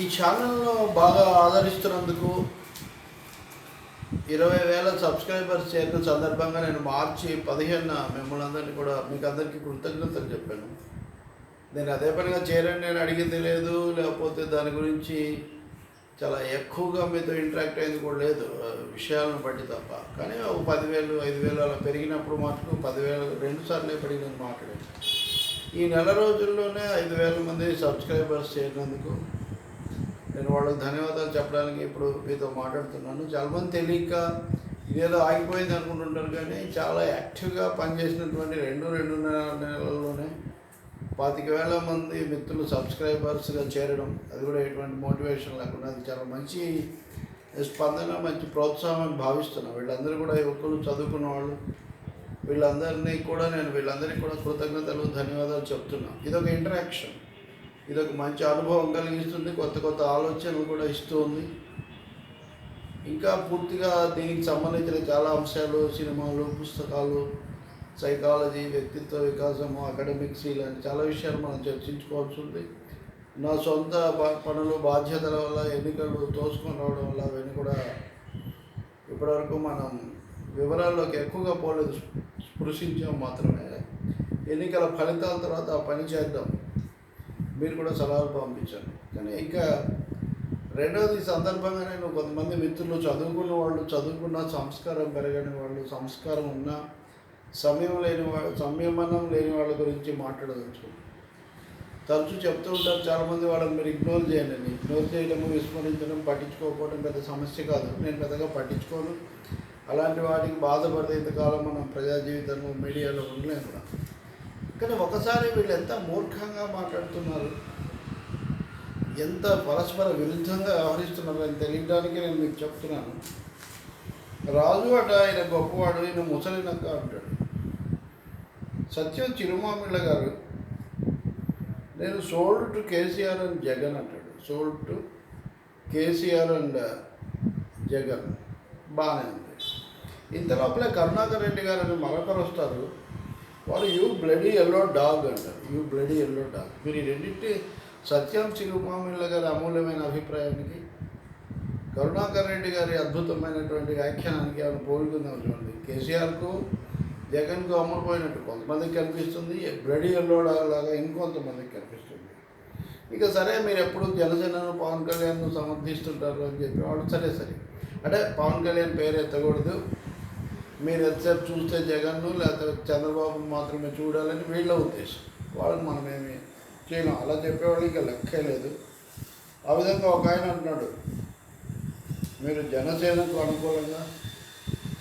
ఈ ఛానల్ను బాగా ఆదరిస్తున్నందుకు ఇరవై వేల సబ్స్క్రైబర్స్ చేరిన సందర్భంగా నేను మార్చి పదిహేనున మిమ్మల్ని అందరినీ కూడా మీకు అందరికీ కృతజ్ఞతలు చెప్పాను. నేను అదే పనిగా చేరండి నేను అడిగింది లేదు లేకపోతే దాని గురించి చాలా ఎక్కువగా మీతో ఇంటరాక్ట్ అయింది కూడా లేదు విషయాలను బట్టి తప్ప. కానీ ఒక పదివేలు ఐదు వేలు అలా పెరిగినప్పుడు మటుకు పదివేలు రెండు సార్లే పెరిగిన మాట్లాడాను. ఈ నెల రోజుల్లోనే ఐదు వేల మంది సబ్స్క్రైబర్స్ చేరినందుకు నేను వాళ్ళకి ధన్యవాదాలు చెప్పడానికి ఇప్పుడు మీతో మాట్లాడుతున్నాను. చాలామంది తెలియక ఇదేదో ఆగిపోయింది అనుకుంటుంటారు కానీ చాలా యాక్టివ్గా పనిచేసినటువంటి రెండు రెండున్నర నెలల్లోనే పాతిక వేల మంది మిత్రులు సబ్స్క్రైబర్స్గా చేరడం అది కూడా ఎటువంటి మోటివేషన్ లేకుండా అది చాలా మంచి స్పందన మంచి ప్రోత్సాహం భావిస్తున్నాను. వీళ్ళందరూ కూడా యువకులు చదువుకున్న వాళ్ళు వీళ్ళందరినీ కూడా నేను వీళ్ళందరికీ కూడా కృతజ్ఞతలు ధన్యవాదాలు చెప్తున్నాను. ఇదొక ఇంటరాక్షన్. ఇది ఒక మంచి అనుభవం కలిగిస్తుంది. కొత్త కొత్త ఆలోచనలు కూడా ఇస్తూ ఉంది ఇంకా పూర్తిగా దీనికి సంబంధించిన చాలా అంశాలు సినిమాలు పుస్తకాలు సైకాలజీ వ్యక్తిత్వ వికాసము అకాడమిక్స్ ఇలాంటి చాలా విషయాలు మనం చర్చించుకోవాల్సి ఉంది. నా సొంత పనులు బాధ్యతల వల్ల ఎన్నికలు తోసుకొని రావడం వల్ల అవన్నీ కూడా ఇప్పటివరకు మనం వివరాల్లోకి ఎక్కువగా పోలేదు. స్పృశించాం మాత్రమే. ఎన్నికల ఫలితాల తర్వాత పని చేద్దాం. మీరు కూడా సలహాలు పంపించండి. కానీ ఇంకా రెండవది ఈ సందర్భంగా నేను కొంతమంది మిత్రులు చదువుకున్న వాళ్ళు చదువుకున్న సంస్కారం పెరగని వాళ్ళు సంస్కారం ఉన్న సమయం లేని వాళ్ళు సంయమనం లేని వాళ్ళ గురించి మాట్లాడవచ్చు తరచూ చెప్తూ ఉంటారు చాలామంది వాళ్ళని మీరు ఇగ్నోర్ చేయండి. ఇగ్నోర్ చేయడము విస్మరించడం పట్టించుకోకపోవడం పెద్ద సమస్య కాదు. నేను పెద్దగా పట్టించుకోను. అలాంటి వాటికి బాధపడితే ఇంతకాలం మనం ప్రజా జీవితంలో మీడియాలో ఉండలేము కూడా. కానీ ఒకసారి వీళ్ళు ఎంత మూర్ఖంగా మాట్లాడుతున్నారు? ఎంత పరస్పర విరుద్ధంగా వ్యవహరిస్తున్నారు అని తెలియడానికి నేను మీకు చెప్తున్నాను. రాజు అట ఆయన గొప్పవాడు ఈయన ముసలినక్క అంటాడు. సత్యం చిరుమామిళ్ళ గారు నేను sold to KCR and Jagan అంటాడు. Sold to KCR and Jagan. బాగానే ఉంది. ఇంత లోపలే కరుణాకర్ రెడ్డి గారు అని మరొకరు వస్తారు. వాళ్ళు యూ బ్లడీ ఎల్లో డాగ్ అంటారు. యూ బ్లడీ ఎల్లో డాగ్ మీరు ఈ రెండింటి సత్యం చిరుమామిళ్ళ గారి అమూల్యమైన అభిప్రాయానికి కరుణాకర్ రెడ్డి గారి అద్భుతమైనటువంటి వ్యాఖ్యానానికి ఆమె పోలుకుందాం చూడండి. కేసీఆర్కు జగన్కు అమ్ముడుపోయినట్టు కొంతమందికి కనిపిస్తుంది. బ్లడీ ఎల్లో డాగ్ లాగా ఇంకొంతమందికి కనిపిస్తుంది. ఇక సరే మీరు ఎప్పుడు జనసేనను పవన్ కళ్యాణ్ను సమర్థిస్తుంటారు అని చెప్పి వాళ్ళు సరే సరే. అంటే పవన్ కళ్యాణ్ పేరు ఎత్తకూడదు. మీరు ఎంతసేపు చూస్తే జగన్ను లేకపోతే చంద్రబాబును మాత్రమే చూడాలని వీళ్ళ ఉద్దేశం. వాళ్ళకి మనం ఏమి చేయలేం. అలా చెప్పేవాళ్ళు ఇంకా లెక్కే లేదు. ఆ విధంగా ఒక ఆయన అంటున్నాడు. మీరు జనసేనకు అనుకూలంగా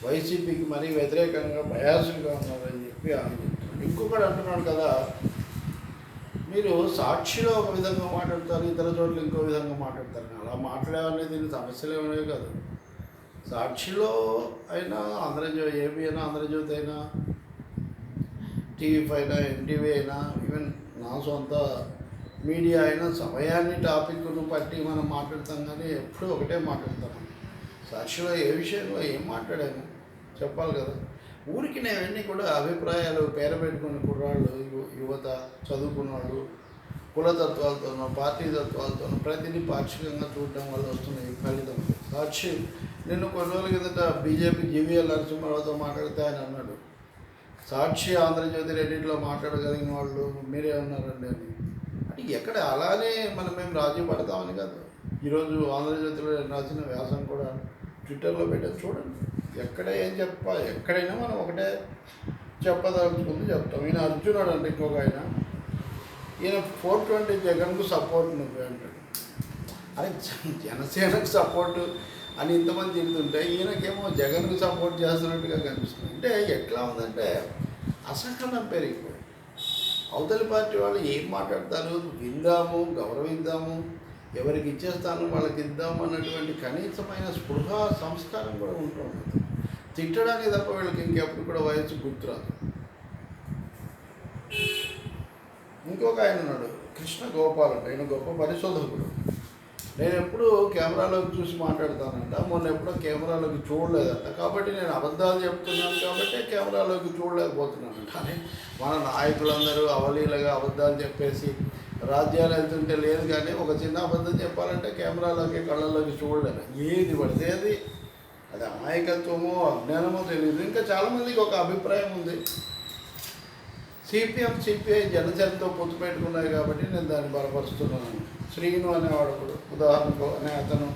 వైసీపీకి మరీ వ్యతిరేకంగా బయాసులుగా ఉన్నారని చెప్పి ఆయన చెప్తున్నాడు. ఇంకొకడు అంటున్నాడు కదా మీరు సాక్షిలో ఒక విధంగా మాట్లాడతారు ఇతర చోట్ల ఇంకో విధంగా మాట్లాడతారు. అలా మాట్లాడేవనేది దీనికి సమస్యలు ఏమనేవి కాదు. సాక్షిలో అయినా ఆంధ్రజ్యోతి ఏబీ అయినా ఆంధ్రజ్యోతి అయినా టీవీ అయినా ఎన్టీవీ అయినా ఈవెన్ నా సొంత మీడియా అయినా సమయాన్ని టాపిక్ను బట్టి మనం మాట్లాడతాం కానీ ఎప్పుడూ ఒకటే మాట్లాడతాం. సాక్షిలో ఏ విషయంలో ఏం మాట్లాడాము? చెప్పాలి కదా. ఊరికి నేవన్నీ కూడా అభిప్రాయాలు పేర పెట్టుకున్న కుర్రాళ్ళు యువత యువత చదువుకున్నవాళ్ళు కులతత్వాలతోనో పార్టీ తత్వాలతోనో ప్రతిదీ పాక్షికంగా చూడటం వల్ల వస్తున్న ఈ ఫలితం. సాక్షి నిన్ను కొన్ని రోజుల కిందట బీజేపీ జీవీఎల్ నరసింహారావుతో మాట్లాడితే ఆయన అన్నాడు. సాక్షి ఆంధ్రజ్యోతి రెండింటిలో మాట్లాడగలిగిన వాళ్ళు మీరే ఉన్నారండి అని. అంటే ఎక్కడ అలానే మనం మేము రాజీ పడతామని కాదు. ఈరోజు ఆంధ్రజ్యోతిలో రాసిన వ్యాసం కూడా ట్విట్టర్లో పెట్టారు. చూడండి ఎక్కడ ఏం చెప్ప ఎక్కడైనా మనం ఒకటే చెప్పదలుచుకుంది చెప్తాం. ఈయన అర్జునుడు అంటే ఇంకొక ఆయన. ఈయన ఫోర్ ట్వంటీ జగన్కు సపోర్ట్ నువ్వే అంటాడు. అరే జనసేనకు సపోర్ట్ అని ఇంతమంది తిరుగుతుంటే ఈయనకేమో జగన్కు సపోర్ట్ చేస్తున్నట్టుగా కనిపిస్తుంది. అంటే ఎట్లా ఉందంటే అసహనం పెరిగిపోయి అవతలి పార్టీ వాళ్ళు ఏం మాట్లాడతారు? విందాము గౌరవిద్దాము ఎవరికి ఇచ్చేస్తాను వాళ్ళకి ఇద్దాము అన్నటువంటి కనీసమైన స్పృహ సంస్కారం కూడా ఉంటుంది తిట్టడానికి తప్ప వీళ్ళకి ఇంకెప్పుడు కూడా వయసు గుర్తురాదు. ఇంకొక ఆయన ఉన్నాడు కృష్ణ గోపాల్ అంటే ఆయన గొప్ప పరిశోధకుడు. నేను ఎప్పుడు కెమెరాలోకి చూసి మాట్లాడతానంట మొన్న ఎప్పుడో కెమెరాలోకి చూడలేదంట. కాబట్టి నేను అబద్ధాలు చెప్తున్నాను కాబట్టి కెమెరాలోకి చూడలేకపోతున్నాను. కానీ మన నాయకులందరూ అవలీలగా అబద్ధాలు చెప్పేసి రాజ్యాలు వెళ్తుంటే లేదు కానీ ఒక చిన్న అబద్ధం చెప్పాలంటే కెమెరాలోకి కళ్ళలోకి చూడలేదు ఏది పడితే అది. అది అమాయకత్వమో అజ్ఞానమో తెలియదు ఇంకా చాలామందికి ఒక అభిప్రాయం ఉంది. సిపిఎం సిపిఐ జనసేనతో పొత్తు పెట్టుకున్నాయి కాబట్టి నేను దాన్ని బలపరుస్తున్నాను. శ్రీను అనేవాడు కూడా ఉదాహరణకు అనే అతను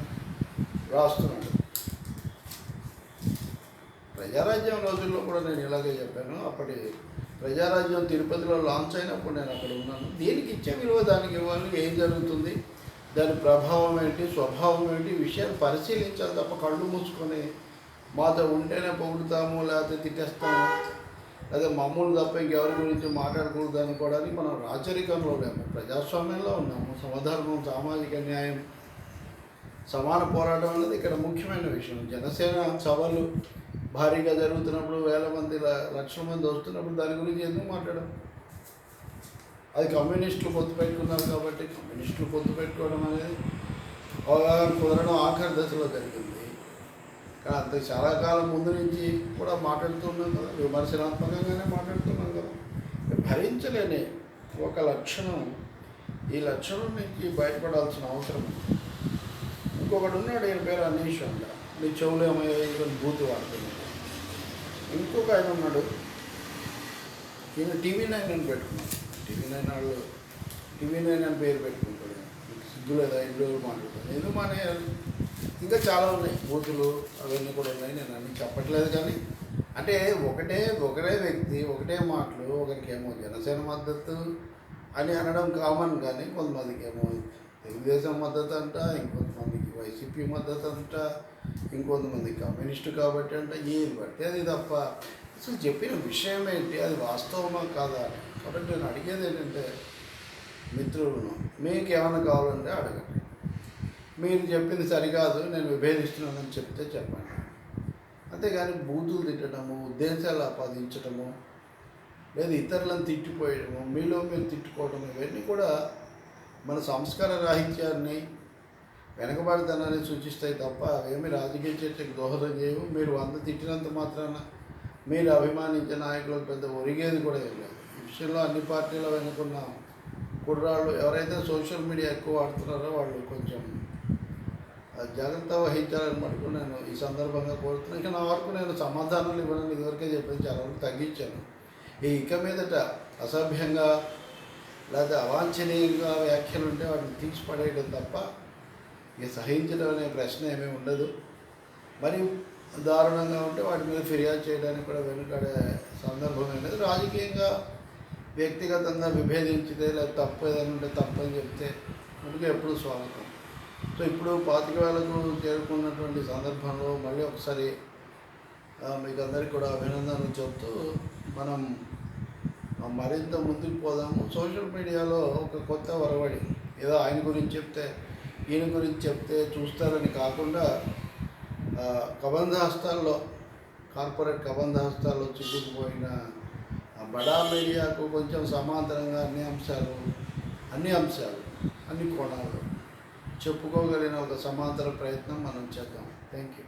రాస్తున్నాడు. ప్రజారాజ్యం రోజుల్లో కూడా నేను ఇలాగే చెప్పాను. అప్పటి ప్రజారాజ్యం తిరుపతిలో లాంచ్ అయినప్పుడు నేను అక్కడ ఉన్నాను. దీనికి ఇచ్చే విలువ దానికి ఇవ్వాలి. ఏం జరుగుతుంది? దాని ప్రభావం ఏంటి? స్వభావం ఏంటి? విషయాన్ని పరిశీలించాలి తప్ప కళ్ళు మూసుకొని మాతో ఉంటేనే పొగుడుతాము లేకపోతే తిట్టేస్తాము. అదే మమ్మల్ని తప్ప ఇంకెవరి గురించి మాట్లాడకూడదు అనుకోవడానికి మనం రాచరికంలో లేము ప్రజాస్వామ్యంలో ఉన్నాము. సమధర్మం సామాజిక న్యాయం సమాన పోరాటం అనేది ఇక్కడ ముఖ్యమైన విషయం. జనసేన సభలు భారీగా జరుగుతున్నప్పుడు వేల మంది ల- లక్షల మంది వస్తున్నప్పుడు దాని గురించి ఎందుకు మాట్లాడడం అది కమ్యూనిస్టులు పొత్తు పెట్టుకున్నారు కాబట్టి కమ్యూనిస్టులు పొత్తు పెట్టుకోవడం అనేది అవగాహన కుదరడం ఆఖరి దశలో జరిగింది. అంత చాలా కాలం ముందు నుంచి కూడా మాట్లాడుతున్నాం కదా. విమర్శనాత్మకంగానే మాట్లాడుతున్నాం కదా. భరించలేని ఒక లక్షణం ఈ లక్షణం నుంచి బయటపడాల్సిన అవసరం ఇంకొకడు ఉన్నాడు ఈయన పేరు అనీష్ అంట. మీ చెవులు ఏమయ్యాయి ఈయన బూత్ వాడుతున్నాడు ఇంకొక ఆయన ఉన్నాడు. ఈయన టీవీ నైన్ అని పెట్టుకున్నాడు. టీవీ నైన్ వాళ్ళు టీవీ నైన్ అని పేరు పెట్టుకుంటాడు. మీకు ఇంట్లో లేదా మాట్లాడతాను ఎందుకు మానేయాలి? ఇంకా చాలా ఉన్నాయి. బూతులు అవన్నీ కూడా ఉన్నాయి. నేను అన్ని చెప్పట్లేదు కానీ అంటే ఒకటే ఒకటే వ్యక్తి ఒకటే మాటలు ఒకరికి ఏమో జనసేన మద్దతు అని అనడం కామన్ కానీ కొంతమందికి ఏమో తెలుగుదేశం మద్దతు అంట ఇంకొంతమందికి వైసీపీ మద్దతు అంట ఇంకొంతమంది కమ్యూనిస్టు కాబట్టి అంట ఏది పడితే అది తప్ప. అసలు చెప్పిన విషయం ఏంటి? అది వాస్తవమా కాదా? కాబట్టి నేను అడిగేది ఏంటంటే మిత్రులను మీకు ఏమైనా కావాలంటే అడగండి. మీరు చెప్పింది సరికాదు నేను విభేదిస్తున్నానని చెప్తే చెప్పండి. అంతేగాని బూతులు తిట్టడము ఉద్దేశాలు ఆపాదించడము లేదా ఇతరులను తిట్టిపోయడము మీలో మీరు తిట్టుకోవడం ఇవన్నీ కూడా మన సంస్కార రాహిత్యాన్ని వెనకబడితనాన్ని సూచిస్తాయి తప్ప అవేమి రాజకీయ చర్చకు దోహదం చేయవు. మీరు వంద తిట్టినంత మాత్రాన మీరు అభిమానించే నాయకులకు పెద్ద ఒరిగేది కూడా ఏం లేదు. ఈ విషయంలో అన్ని పార్టీల వెనుకున్న కుర్రాళ్ళు ఎవరైతే సోషల్ మీడియా ఎక్కువ వాడుతున్నారో వాళ్ళు కొంచెం జాగ్రత్త వహించాలని మటుకు నేను ఈ సందర్భంగా కోరుతున్నాను. ఇక నా వరకు నేను సమాధానాలు ఇవ్వడానికి ఇదివరకే చెప్పాను చాలా వరకు తగ్గించాను. ఈ ఇక మీదట అసభ్యంగా లేదా అవాంఛనీయంగా వ్యాఖ్యలు ఉంటే వాటిని తీసి పడేయడం తప్ప ఇక సహించడం అనే ప్రశ్న ఏమీ ఉండదు. మరి దారుణంగా ఉంటే వాటి మీద ఫిర్యాదు చేయడానికి కూడా వెనుకడే సందర్భం అనేది రాజకీయంగా వ్యక్తిగతంగా విభేదించితే లేదా తప్పు ఏదైనా ఉంటే తప్పని చెప్తే మనకి ఎప్పుడు స్వాగతం. సో ఇప్పుడు పాతిక వేలకు చేరుకున్నటువంటి సందర్భంలో మళ్ళీ ఒకసారి మీకు అందరికీ కూడా అభినందనలు చెప్తూ మనం మరింత ముందుకు పోదాము. సోషల్ మీడియాలో ఒక కొత్త వరవడి ఏదో ఆయన గురించి చెప్తే ఈయన గురించి చెప్తే చూస్తారని కాకుండా ఆ, కబంధ హస్తాల్లో కార్పొరేట్ కబంధ హస్తాల్లో చిక్కుకుపోయిన బడా మీడియాకు కొంచెం సమాంతరంగా అన్ని అంశాలు అన్ని అంశాలు అన్ని కోణాలు చెప్పుకోగలిగిన ఒక సమాంతర ప్రయత్నం మనం చేద్దాం. Thank you